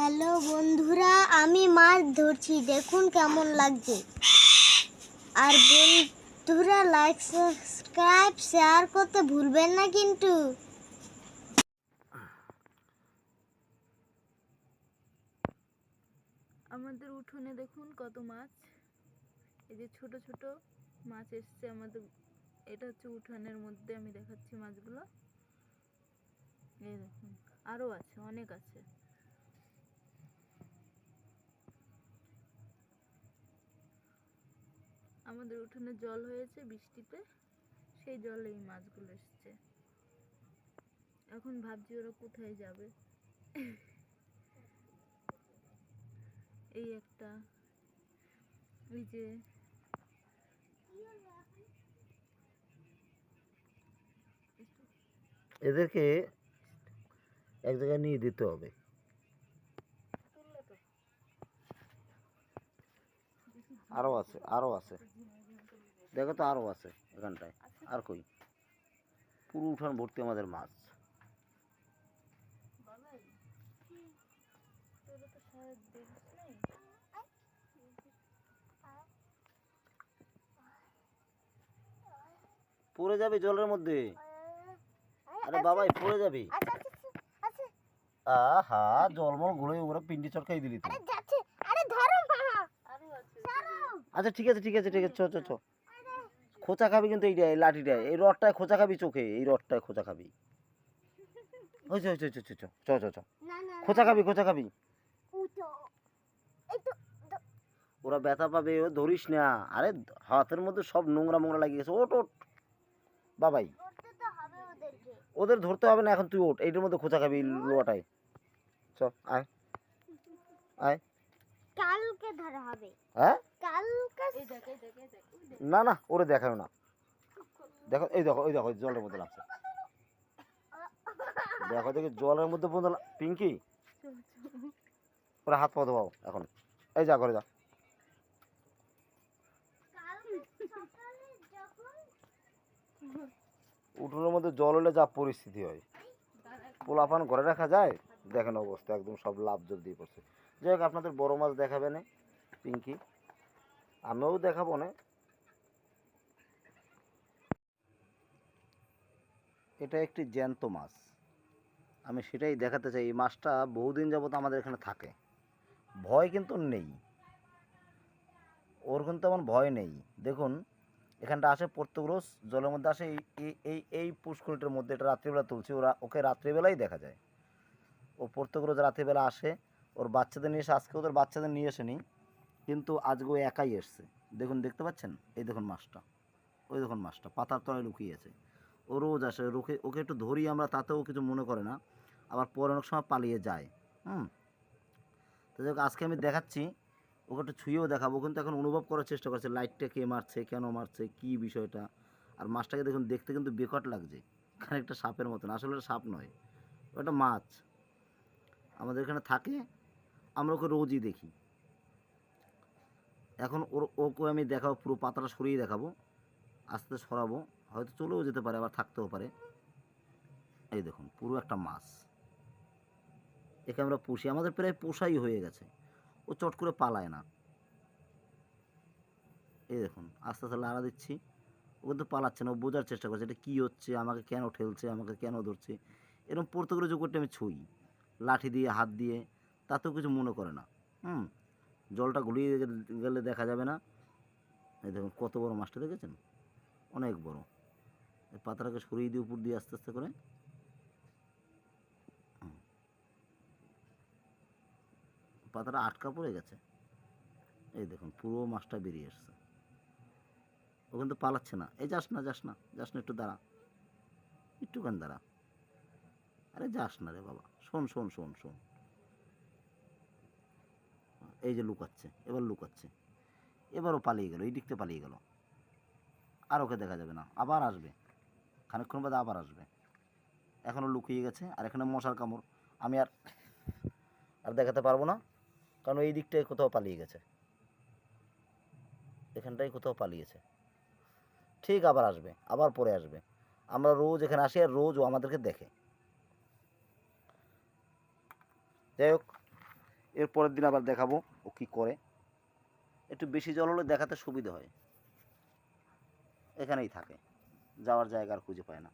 Hello বন্ধুরা, আমি মাছ ধরছি। দেখুন কেমন লাগছে। আর বন্ধুরা লাইক সাবস্ক্রাইব শেয়ার করতে ভুলবেন না কিন্তু। আমাদের উঠোনে দেখুন কত মাছ। এই যে ছোট ছোট মাছ এসছে আমাদের। এটা হচ্ছে উঠানের মধ্যে আমি দেখাচ্ছি মাছগুলো। এই দেখুন আরও আছে, অনেক আছে। আমাদের উঠোনে জল হয়েছে বৃষ্টিতে, সেই জলে এই মাছগুলো এসছে। এখন ভাবছি ওরা কোথায় যাবে। এই একটা ওই যে এদেরকে এক জায়গায় নিয়ে দিতে হবে। আরও আছে আরও আছে। দেখো তো আরও আছে এখানটায়। আর কই? পুরো উঠান ভর্তি আমাদের মাছ। পড়ে যাবে জলের মধ্যে? আরে বাবাই পড়ে যাবি? আহা জলমল ঘুরে ওরা পিন্ডি চটকাই দিলি তো যাচ্ছে আরে ধরো মা আরও আছে আচ্ছা ঠিক আছে ঠিক আছে ঠিক আছে চ চ চ। খোঁচা খাবি কিন্তু এইটা এই এই রডটায় খোঁচা খাবি চোখে এই রডটায় খোঁচা খাবি। হয়েছে হয়েছে হয়েছে চ চ চ। চ খোঁচা খাবি খোঁচা খাবি। ওরা ব্যথা পাবে ও ধরিস না। আরে হাতের মধ্যে সব নোংরা মোংরা লাগিয়ে গেছে। ওট ওট বাবাই। ওদের ধরতে হবে না এখন তুই ওঠ। এইটার মধ্যে খোঁচা খাবি লোয়াটায়। চ আয়। আয়। কালকে ধরা হবে। হ্যাঁ? কালকে এই দেখ এই দেখ এই দেখ ওই দেখ। না না ওরে দেখাও না। দেখো এই দেখো এই দেখো জলের মধ্যে লাগছে। দেখো দেখি জলের মধ্যে পর্যন্ত পিঙ্কি। ওরা হাত পা ধোয়াও এখন। এই যা করে যা। উঠোনের মধ্যে জল হলে যা পরিস্থিতি হয়। পোলাপান ঘরে রাখা যায়? দেখেন অবস্থা একদম সব লাভ জল দিয়ে পড়ছে। যাই হোক আপনাদের বড় মাছ দেখাবে না পিঙ্কি। আমিও দেখাবো না। এটা একটি জ্যান্ত মাছ। আমি সেটাই দেখাতে চাই, এই মাছটা বহুদিন যাবত আমাদের এখানে থাকে। ভয় কিন্তু নেই। ওর কিন্তু এমন ভয় নেই। দেখুন, এখানটা আসে প্রত্যগ্রস জলের মধ্যে আসে এই- এই এই পুষ্করিটার মধ্যে এটা রাত্রিবেলা তুলছি। ওরা ওকে রাত্রিবেলাই দেখা যায়। ও প্রত্যগ্রজ রাত্রিবেলা আসে। ওর বাচ্চাদের নিয়ে এসে, আজকে ওদের বাচ্চাদের নিয়ে এসেনি কিন্তু আজকে ও একাই এসছে। দেখুন, দেখতে পাচ্ছেন? এই দেখুন মাছটা। ওই দেখুন মাছটা, পাতার তলায় লুকিয়ে আছে। ও রোজ আসে ওকে ওকে একটু ধরি আমরা, তাতেও কিছু মনে করে না। আবার পরে অনেক সময় পালিয়ে যায়, হুম? তো যাই আজকে আমি দেখাচ্ছি, ওকে একটু ছুঁয়েও দেখাবো, কিন্তু এখন অনুভব করার চেষ্টা করছে, লাইটটা কে মারছে, কেন মারছে, কি বিষয়টা। আর মাছটাকে দেখুন, দেখতে কিন্তু বেকট লাগছে খানিকটা সাপের মতন। আসলে সাপ নয়, ওটা মাছ। আমাদের এখানে থাকে, আমরা ওকে রোজই দেখি। এখন ওর, ওকে আমি দেখাবো, পুরো পাতাটা সরিয়ে দেখাবো। আস্তে সরাবো, হয়তো চলেও যেতে পারে, আবার থাকতেও পারে। এই দেখুন, পুরো একটা মাছ। একে আমরা পুষি, আমাদের প্রায় পোষাই হয়ে গেছে। ও চট করে পালায় না। এই দেখুন, আস্তে আস্তে লাড়া দিচ্ছি। ও কিন্তু পালাচ্ছে না, ও বোঝার চেষ্টা করছে, এটা কী হচ্ছে, আমাকে কেন ঠেলছে, আমাকে কেন ধরছে। এরকম পড়তে করে যোগরটা আমি ছুঁই। লাঠি দিয়ে, হাত দিয়ে, তাতেও কিছু মনে করে না। হুম জলটা গুলিয়ে গেলে দেখা যাবে না। এই দেখুন কত বড় মাছটা দেখেছেন? অনেক বড়। এই পাতাটাকে সরিয়ে দিয়ে উপর দিয়ে আস্তে আস্তে করে। পাতাটা আটকা পড়ে গেছে। এই দেখুন পুরো মাছটা বেরিয়ে এসছে ও কিন্তু পালাচ্ছে না। এই যাস না যাস না যাস না, একটু দাঁড়া। একটুখান দাঁড়া। আরে যাস না রে বাবা। শোন শোন শোন শোন। এই যে লুকাচ্ছে, এবার লুকাচ্ছে। এবারও পালিয়ে গেল, এই দিকতে পালিয়ে গেল। আর ওকে দেখা যাবে না, আবার আসবে। খানিকক্ষণ বাদে আবার আসবে। এখনও লুকিয়ে গেছে, আর এখানে মশার কামড়। আমি আর আর দেখাতে পারব না, কারণ এই দিকটায় কোথাও পালিয়ে গেছে। এখানটায় কোথাও পালিয়েছে। ঠিক আবার আসবে, আবার পরে আসবে। আমরা রোজ এখানে আসি আর রোজ ও আমাদেরকে দেখে। যাই হোক। এর পরের দিন আবার দেখাবো ও কি করে। একটু বেশি জল হলে দেখাতে সুবিধা হয়। এখানেই থাকে, যাওয়ার জায়গা আর খুঁজে পায় না।